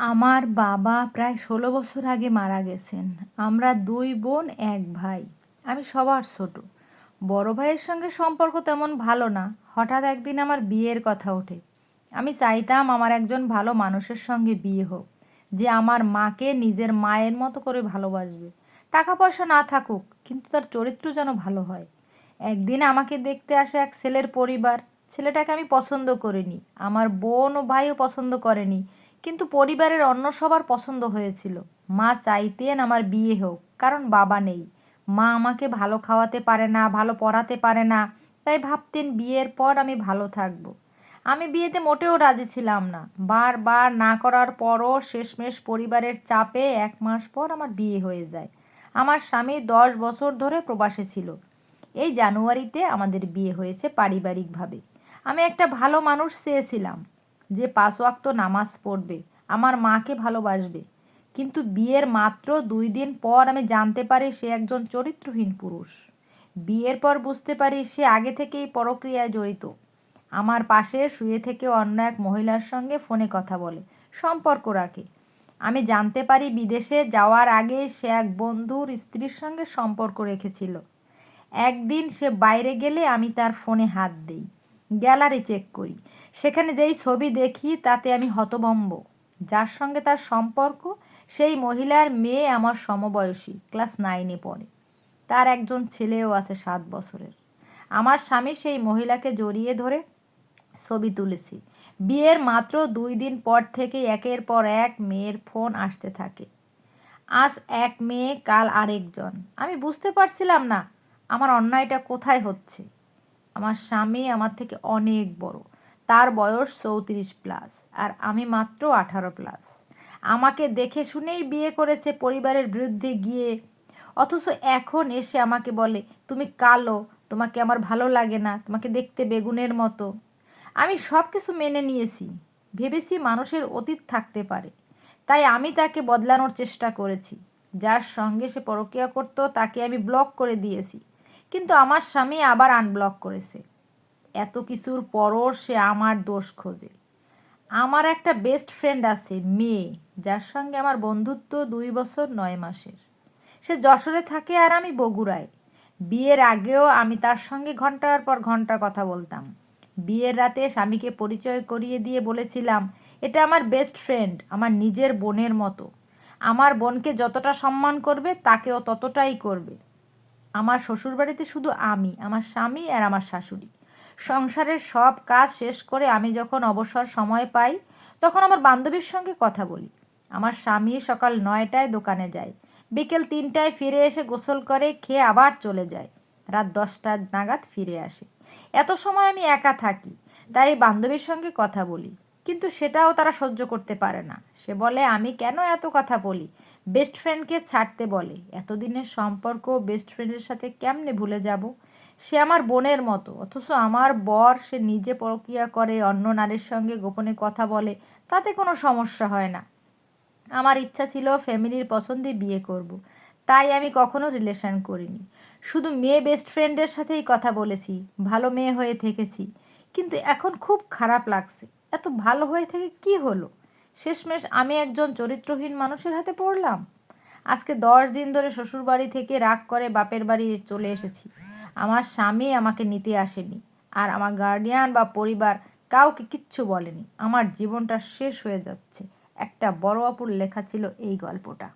আমার বাবা প্রায় ষোলো বছর আগে মারা গেছেন। আমরা দুই বোন, এক ভাই। আমি সবার ছোট। বড় ভাইয়ের সঙ্গে সম্পর্ক তেমন ভালো না। হঠাৎ একদিন আমার বিয়ের কথা ওঠে। আমি চাইতাম আমার একজন ভালো মানুষের সঙ্গে বিয়ে হোক, যে আমার মাকে নিজের মায়ের মতো করে ভালোবাসবে। টাকা পয়সা না থাকুক, কিন্তু তার চরিত্র যেন ভালো হয়। একদিন আমাকে দেখতে আসে এক ছেলের পরিবার। ছেলেটাকে আমি পছন্দ করিনি। আমার বোন ও ভাইও পছন্দ করেনি। কিন্তু পরিবারের অন্য সবার পছন্দ হয়েছিল। মা চাইতেন আমার বিয়ে হোক, কারণ বাবা নেই। মা আমাকে ভালো খাওয়াতে পারে না, ভালো পড়াতে পারে না, তাই ভাবতেন বিয়ের পর আমি ভালো থাকব। আমি বিয়েতে মোটেও রাজি ছিলাম না। বারবার না করার পরও শেষমেশ পরিবারের চাপে এক মাস পর আমার বিয়ে হয়ে যায়। আমার স্বামী দশ বছর ধরে প্রবাসে ছিল। এই জানুয়ারিতে আমাদের বিয়ে হয়েছে পারিবারিকভাবে। আমি একটা ভালো মানুষ চেয়েছিলাম। যে পাঁচ নামাজ পড়বে, আমার মাকে ভালোবাসবে। কিন্তু বিয়ের মাত্র দুই দিন পর আমি জানতে পারি সে একজন চরিত্রহীন পুরুষ। বিয়ের পর বুঝতে পারি সে আগে থেকেই পরক্রিয়ায় জড়িত। আমার পাশে শুয়ে থেকে অন্য এক মহিলার সঙ্গে ফোনে কথা বলে, সম্পর্ক রাখে। আমি জানতে পারি বিদেশে যাওয়ার আগে সে এক বন্ধুর স্ত্রীর সঙ্গে সম্পর্ক রেখেছিল। একদিন সে বাইরে গেলে আমি তার ফোনে হাত দিই। গ্যালারি চেক করি। সেখানে যেই ছবি দেখি তাতে আমি হতবম্ব যার সঙ্গে তার সম্পর্ক, সেই মহিলার মেয়ে আমার সমবয়সী, ক্লাস নাইনে পড়ে। তার একজন ছেলেও আছে সাত বছরের। আমার স্বামী সেই মহিলাকে জড়িয়ে ধরে ছবি তুলেছি। বিয়ের মাত্র দুই দিন পর থেকে একের পর এক মেয়ের ফোন আসতে থাকে। আজ এক মেয়ে, কাল আরেকজন। আমি বুঝতে পারছিলাম না, আমার অন্যায়টা কোথায় হচ্ছে? আমার স্বামী আমার থেকে অনেক বড়। তার বয়স চৌত্রিশ প্লাস আর আমি মাত্র আঠারো প্লাস। আমাকে দেখে শুনেই বিয়ে করেছে পরিবারের বিরুদ্ধে গিয়ে। অথচ এখন এসে আমাকে বলে, তুমি কালো, তোমাকে আমার ভালো লাগে না, তোমাকে দেখতে বেগুনের মতো। আমি সব কিছু মেনে নিয়েছি। ভেবেছি মানুষের অতীত থাকতে পারে। তাই আমি তাকে বদলানোর চেষ্টা করেছি। যার সঙ্গে সে পরকিয়া করতো, তাকে আমি ব্লক করে দিয়েছি। কিন্তু আমার স্বামী আবার আনব্লক করেছে। এত কিছুর পরও সে আমার দোষ খোঁজে। আমার একটা বেস্ট ফ্রেন্ড আছে, মেয়ে, যার সঙ্গে আমার বন্ধুত্ব দুই বছর নয় মাসের। সে যশোরে থাকে আর আমি বগুড়ায়। বিয়ের আগেও আমি তার সঙ্গে ঘণ্টার পর ঘণ্টা কথা বলতাম। বিয়ের রাতে স্বামীকে পরিচয় করিয়ে দিয়ে বলেছিলাম, এটা আমার বেস্ট ফ্রেন্ড আমার নিজের বোনের মতো। আমার বোনকে যতটা সম্মান করবে, তাকেও ততটাই করবে। আমার শ্বশুরবাড়িতে শুধু আমি, আমার স্বামী আর আমার শাশুড়ি। সংসারের সব কাজ শেষ করে আমি যখন অবসর সময় পাই, তখন আমার বান্ধবীর সঙ্গে কথা বলি। আমার স্বামী সকাল নয়টায় দোকানে যায়, বিকেল তিনটায় ফিরে এসে গোসল করে, খেয়ে আবার চলে যায়। রাত দশটা নাগাদ ফিরে আসে। এত সময় আমি একা থাকি, তাই বান্ধবীর সঙ্গে কথা বলি। কিন্তু সেটাও তারা সহ্য করতে পারে না। সে বলে, আমি কেন এত কথা বলি? বেস্ট ফ্রেন্ডকে ছাড়তে বলে। এতদিনের সম্পর্ক বেস্ট ফ্রেন্ডের সাথে কেমনে ভুলে যাব? সে আমার বোনের মতো। অথচ আমার বর সে নিজে প্রক্রিয়া করে, অন্য নারীর সঙ্গে গোপনে কথা বলে। তাতে কোনো সমস্যা হয় না। আমার ইচ্ছা ছিল ফ্যামিলির পছন্দে বিয়ে করব। তাই আমি কখনো রিলেশন করিনি। শুধু মেয়ে বেস্ট ফ্রেন্ডের সাথেই কথা বলেছি। ভালো মেয়ে হয়ে থেকেছি। কিন্তু এখন খুব খারাপ লাগছে। এত ভালো হয়ে থেকে কি হলো? শেষমেশ আমি একজন চরিত্রহীন মানুষের হাতে পড়লাম। আজকে দশ দিন ধরে শ্বশুরবাড়ি থেকে রাগ করে বাপের বাড়ি চলে এসেছি। আমার স্বামী আমাকে নিতে আসেনি আর আমার গার্ডিয়ান বা পরিবার কাউকে কিচ্ছু বলেনি। আমার জীবনটা শেষ হয়ে যাচ্ছে। একটা বড় অপুর লেখা ছিল এই গল্পটা।